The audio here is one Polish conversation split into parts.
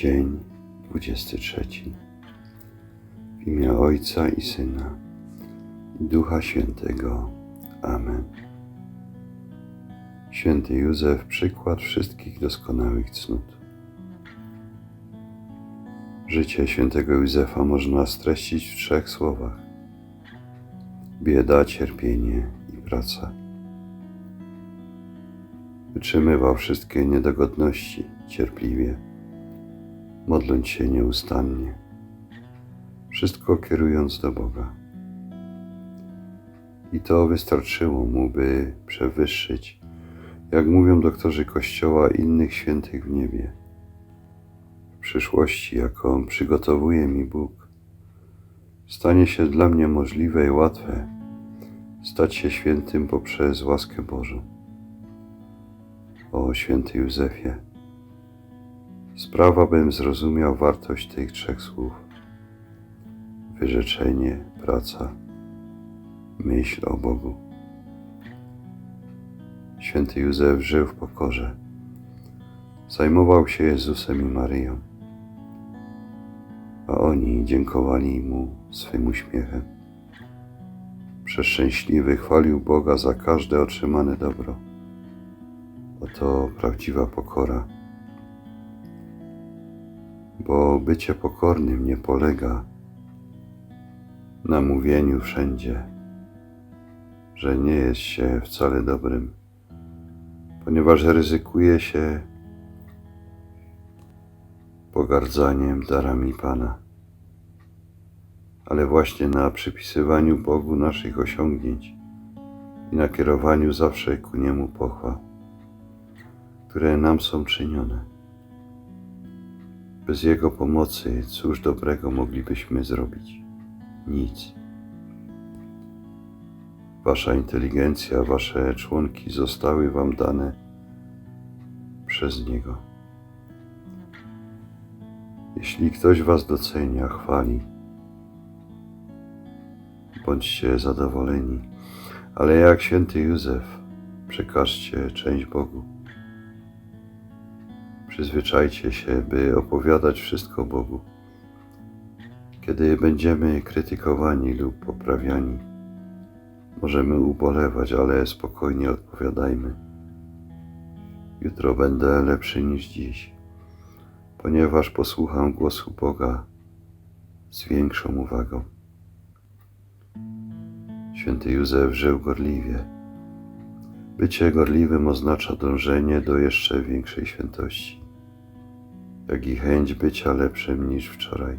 Dzień 23. W imię Ojca i Syna i Ducha Świętego. Amen. Święty Józef, przykład wszystkich doskonałych cnót. Życie świętego Józefa można streścić w trzech słowach: bieda, cierpienie i praca. Wytrzymywał wszystkie niedogodności cierpliwie, modląc się nieustannie, wszystko kierując do Boga. I to wystarczyło mu, by przewyższyć, jak mówią doktorzy Kościoła, innych świętych w niebie. W przyszłości, jaką przygotowuje mi Bóg, stanie się dla mnie możliwe i łatwe stać się świętym poprzez łaskę Bożą. O święty Józefie, sprawa bym zrozumiał wartość tych trzech słów: wyrzeczenie, praca, myśl o Bogu. Święty Józef żył w pokorze, zajmował się Jezusem i Maryją, a oni dziękowali mu swym uśmiechem. Przeszczęśliwy chwalił Boga za każde otrzymane dobro. Oto prawdziwa pokora. Bo bycie pokornym nie polega na mówieniu wszędzie, że nie jest się wcale dobrym, ponieważ ryzykuje się pogardzaniem darami Pana, ale właśnie na przypisywaniu Bogu naszych osiągnięć i nakierowaniu zawsze ku Niemu pochwał które nam są czynione. Bez Jego pomocy cóż dobrego moglibyśmy zrobić? Nic. Wasza inteligencja, Wasze członki zostały Wam dane przez Niego. Jeśli ktoś Was docenia, chwali, bądźcie zadowoleni, ale jak święty Józef, przekażcie część Bogu. Przyzwyczajcie się, by opowiadać wszystko Bogu. Kiedy będziemy krytykowani lub poprawiani, możemy ubolewać, ale spokojnie odpowiadajmy. Jutro będę lepszy niż dziś, ponieważ posłucham głosu Boga z większą uwagą. Święty Józef żył gorliwie. Bycie gorliwym oznacza dążenie do jeszcze większej świętości jak i chęć bycia lepszym niż wczoraj,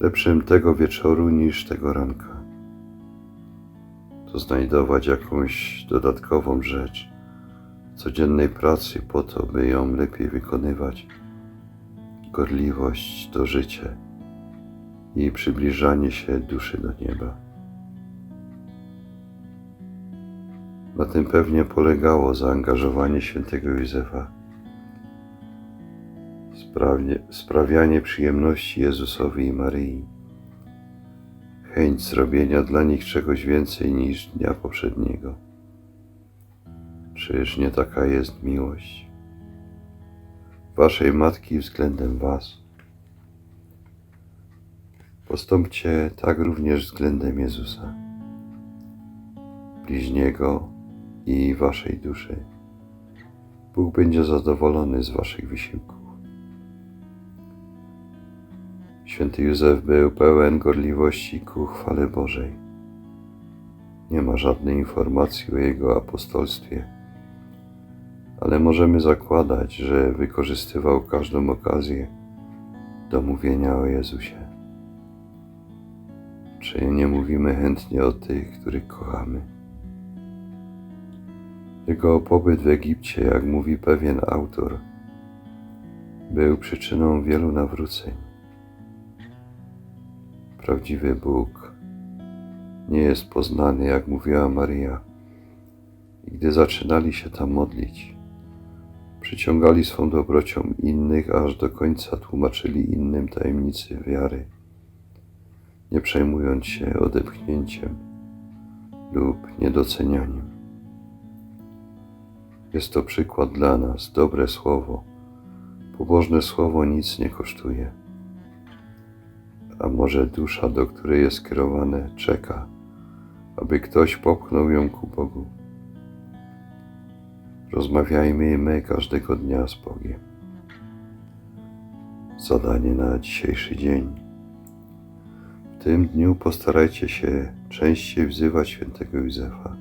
lepszym tego wieczoru niż tego ranka. To znajdować jakąś dodatkową rzecz codziennej pracy po to, by ją lepiej wykonywać. Gorliwość to życie i przybliżanie się duszy do nieba. Na tym pewnie polegało zaangażowanie świętego Józefa sprawianie przyjemności Jezusowi i Maryi, chęć zrobienia dla nich czegoś więcej niż dnia poprzedniego. Czyż nie taka jest miłość Waszej Matki względem Was? Postąpcie tak również względem Jezusa, bliźniego i Waszej duszy. Bóg będzie zadowolony z Waszych wysiłków. Święty Józef był pełen gorliwości ku chwale Bożej. Nie ma żadnej informacji o jego apostolstwie, ale możemy zakładać, że wykorzystywał każdą okazję do mówienia o Jezusie. Czy nie mówimy chętnie o tych, których kochamy? Jego pobyt w Egipcie, jak mówi pewien autor, był przyczyną wielu nawróceń. Prawdziwy Bóg nie jest poznany, jak mówiła Maria. I gdy zaczynali się tam modlić, przyciągali swą dobrocią innych, aż do końca tłumaczyli innym tajemnicy wiary, nie przejmując się odepchnięciem lub niedocenianiem. Jest to przykład dla nas, dobre słowo, Pobożne słowo nic nie kosztuje. A może dusza, do której jest skierowane, czeka, aby ktoś popchnął ją ku Bogu. Rozmawiajmy my każdego dnia z Bogiem. Zadanie na dzisiejszy dzień. W tym dniu postarajcie się częściej wzywać świętego Józefa,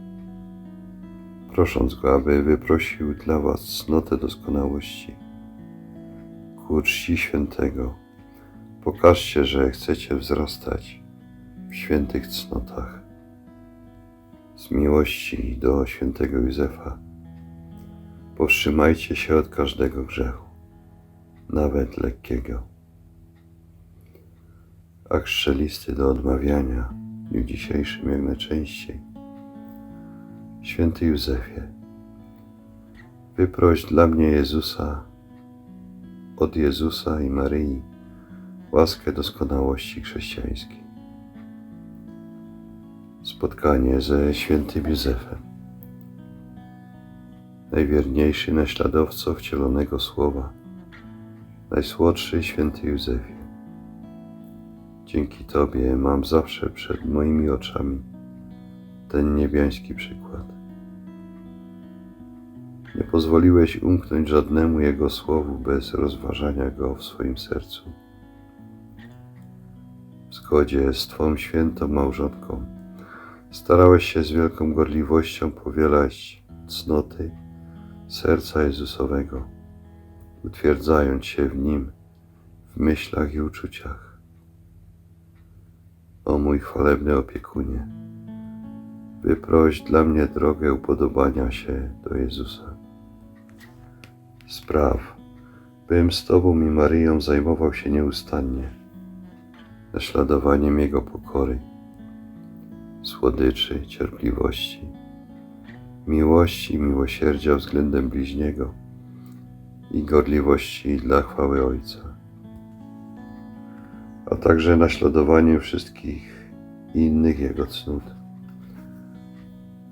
prosząc go, aby wyprosił dla was cnotę doskonałości. Ku czci świętego pokażcie, że chcecie wzrastać w świętych cnotach. Z miłości do świętego Józefa powstrzymajcie się od każdego grzechu, nawet lekkiego. Akt do odmawiania w dniu dzisiejszym jak najczęściej. Święty Józefie, wyproś dla mnie Jezusa, od Jezusa i Maryi, łaskę doskonałości chrześcijańskiej. Spotkanie ze świętym Józefem, najwierniejszy naśladowco wcielonego słowa, najsłodszy święty Józefie. Dzięki Tobie mam zawsze przed moimi oczami ten niebiański przykład. Nie pozwoliłeś umknąć żadnemu Jego słowu bez rozważania go w swoim sercu. Zgodzie z Twą świętą małżonką starałeś się z wielką gorliwością powielać cnoty serca Jezusowego, utwierdzając się w Nim w myślach i uczuciach. O mój chwalebny opiekunie, wyproś dla mnie drogę upodobania się do Jezusa. Spraw, bym z Tobą i Maryją zajmował się nieustannie, naśladowaniem Jego pokory, słodyczy, cierpliwości, miłości miłosierdzia względem bliźniego i gorliwości dla chwały Ojca a także naśladowaniem wszystkich innych Jego cnót,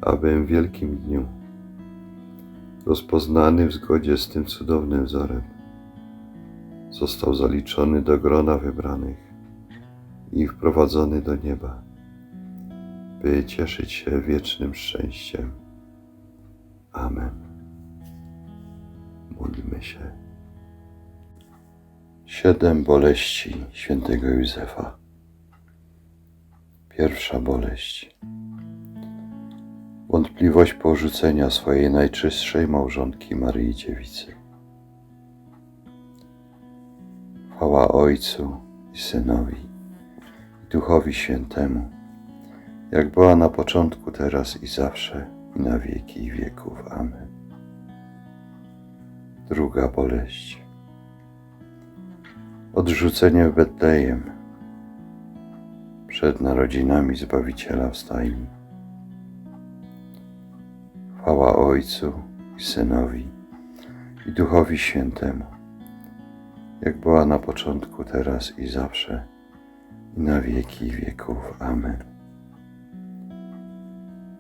abym w wielkim dniu, rozpoznany w zgodzie z tym cudownym wzorem, został zaliczony do grona wybranych i wprowadzony do nieba, by cieszyć się wiecznym szczęściem. Amen. Módlmy się. Siedem boleści świętego Józefa. Pierwsza boleść. Wątpliwość porzucenia swojej najczystszej małżonki Maryi Dziewicy. Chwała Ojcu i Synowi Duchowi Świętemu, jak była na początku, teraz i zawsze, i na wieki wieków. Amen. Druga boleść Odrzucenie w Betlejem przed narodzinami Zbawiciela w stajni. Chwała Ojcu i Synowi i Duchowi Świętemu, jak była na początku, teraz i zawsze, i na wieki wieków. Amen.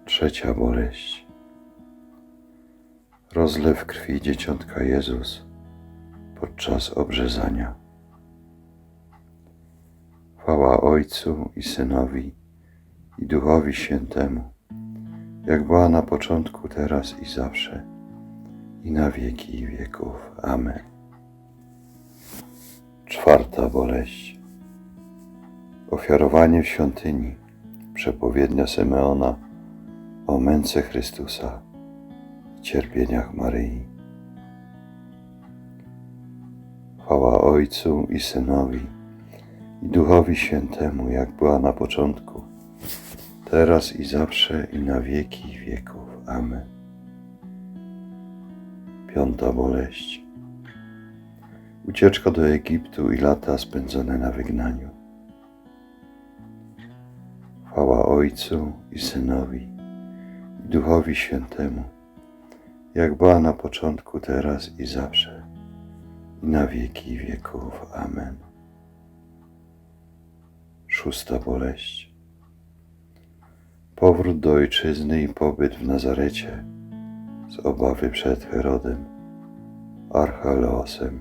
Trzecia boleść. Rozlew krwi dzieciątka Jezus podczas obrzezania. Chwała Ojcu i Synowi i Duchowi Świętemu, jak była na początku, teraz i zawsze, i na wieki wieków. Amen. Czwarta boleść. Ofiarowanie w świątyni, przepowiednia Symeona o męce Chrystusa cierpieniach Maryi. Chwała Ojcu i Synowi i Duchowi Świętemu, jak była na początku, teraz i zawsze i na wieki wieków. Amen. Piąta boleść. Ucieczka do Egiptu i lata spędzone na wygnaniu. Ojcu i Synowi i Duchowi Świętemu, jak była na początku, teraz i zawsze i na wieki wieków. Amen. Szósta boleść. Powrót do ojczyzny i pobyt w Nazarecie z obawy przed Herodem, Archelaosem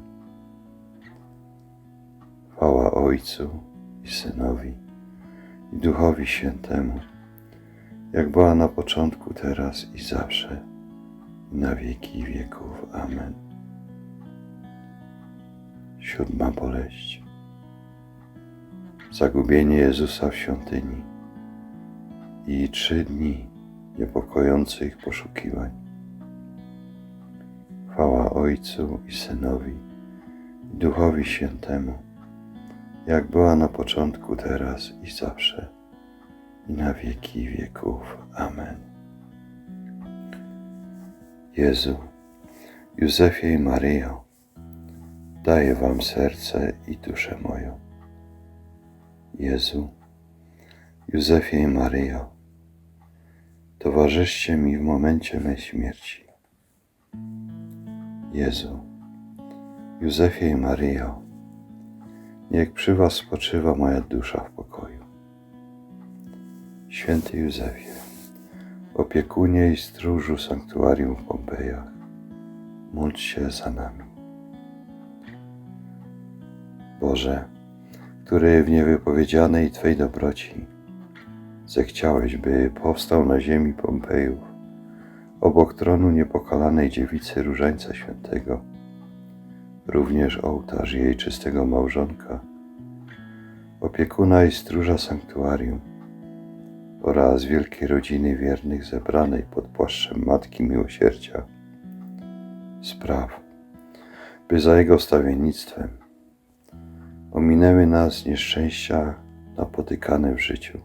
Chwała Ojcu i Synowi i Duchowi Świętemu, jak była na początku, teraz i zawsze, na wieki wieków. Amen. Siódma boleść. Zagubienie Jezusa w świątyni i trzy dni niepokojących poszukiwań. Chwała Ojcu i Synowi i Duchowi Świętemu, jak była na początku, teraz i zawsze, i na wieki wieków. Amen. Jezu, Józefie i Maryjo, daję Wam serce i duszę moją. Jezu, Józefie i Maryjo, towarzyszcie mi w momencie mej śmierci. Jezu, Józefie i Maryjo, niech przy Was spoczywa moja dusza w pokoju. Święty Józefie, opiekunie i stróżu sanktuarium w Pompejach, módl się za nami. Boże, który w niewypowiedzianej Twej dobroci zechciałeś, by powstał na ziemi Pompejów, obok tronu niepokalanej dziewicy Różańca Świętego, również ołtarz jej czystego małżonka, opiekuna i stróża sanktuarium. Oraz wielkiej rodziny wiernych zebranej pod płaszczem Matki Miłosierdzia. Spraw, by za Jego stawiennictwem ominęły nas nieszczęścia napotykane w życiu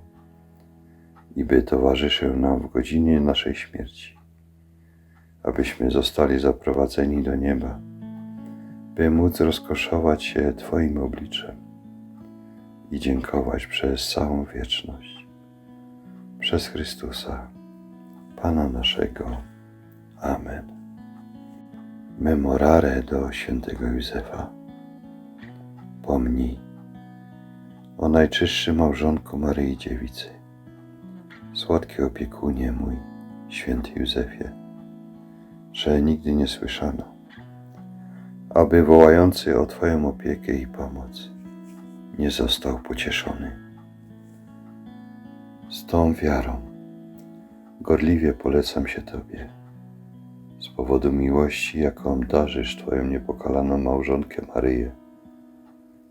i by towarzyszył nam w godzinie naszej śmierci, abyśmy zostali zaprowadzeni do nieba, by móc rozkoszować się Twoim obliczem i dziękować przez całą wieczność. Przez Chrystusa, Pana naszego. Amen. Memorare do świętego Józefa. Pomnij o najczystszym małżonku Maryi Dziewicy, słodki opiekunie mój, święty Józefie, że nigdy nie słyszano, aby wołający o Twoją opiekę i pomoc nie został pocieszony. Z tą wiarą gorliwie polecam się Tobie, z powodu miłości, jaką darzysz Twoją niepokalaną małżonkę Maryję,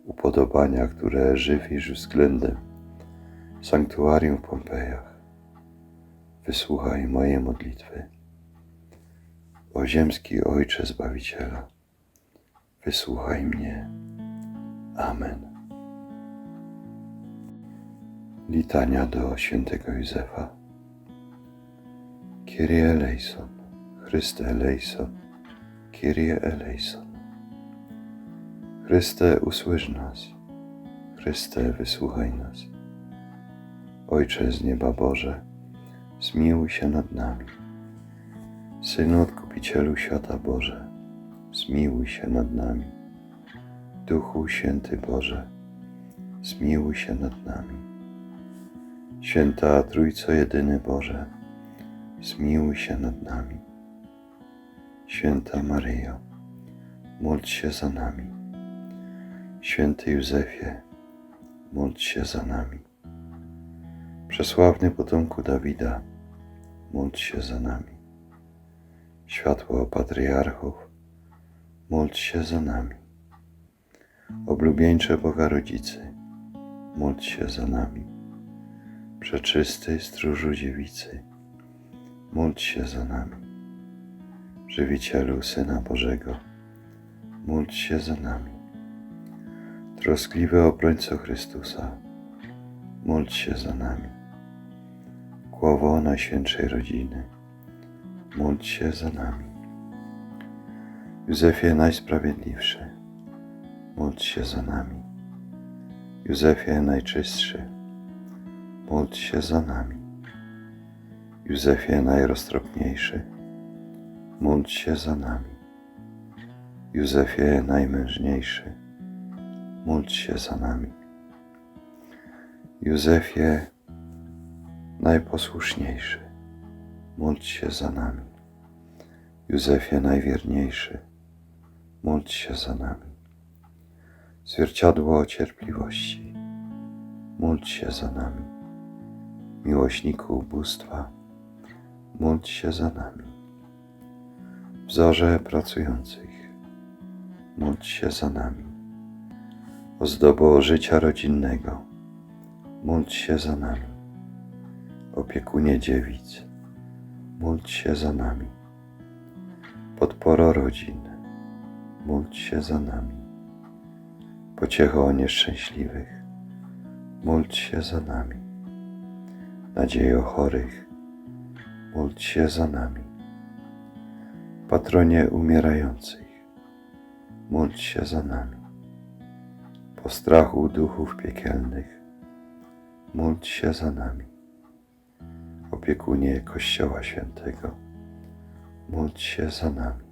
upodobania, które żywisz względem sanktuarium w Pompejach. Wysłuchaj moje modlitwy. O ziemski Ojcze Zbawiciela, wysłuchaj mnie. Amen. Litania do świętego Józefa. Kyrie eleison, Chryste eleison, Kyrie eleison. Chryste, usłysz nas. Chryste, wysłuchaj nas. Ojcze z nieba Boże, zmiłuj się nad nami. Synu Odkupicielu świata Boże, zmiłuj się nad nami. Duchu Święty Boże, zmiłuj się nad nami. Święta Trójco Jedyny Boże, zmiłuj się nad nami. Święta Maryjo, módl się za nami. Święty Józefie, módl się za nami. Przesławny potomku Dawida, módl się za nami. Światło patriarchów, módl się za nami. Oblubieńcze Boga Rodzicy, módl się za nami. Przeczysty stróżu dziewicy, módl się za nami. Żywicielu Syna Bożego, módl się za nami. Troskliwy obrońco Chrystusa, módl się za nami. Głowo Najświętszej Rodziny, módl się za nami. Józefie Najsprawiedliwszy, módl się za nami. Józefie Najczystszy, módl się za nami. Józefie Najroztropniejszy, módl się za nami. Józefie Najmężniejszy, módl się za nami. Józefie Najposłuszniejszy, módl się za nami. Józefie Najwierniejszy, módl się za nami. zwierciadło cierpliwości, módl się za nami. Miłośniku ubóstwa, módl się za nami. Wzorze pracujących, módl się za nami. Ozdobo życia rodzinnego, módl się za nami. Opiekunie dziewic, módl się za nami. Podporo rodzin, módl się za nami. Pociecho nieszczęśliwych, módl się za nami. Nadziejo chorych, módl się za nami. Patronie umierających, módl się za nami. Po strachu duchów piekielnych, módl się za nami. Opiekunie Kościoła Świętego, módl się za nami.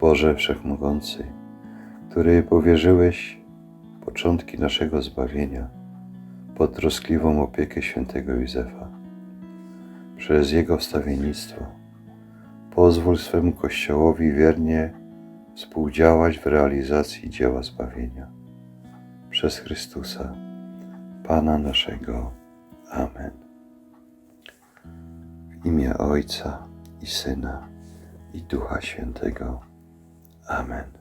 Boże Wszechmogący, który powierzyłeś początki naszego zbawienia pod troskliwą opiekę świętego Józefa, przez jego wstawiennictwo pozwól swemu Kościołowi wiernie współdziałać w realizacji dzieła zbawienia przez Chrystusa, Pana naszego. Amen. W imię Ojca i Syna i Ducha Świętego. Amen.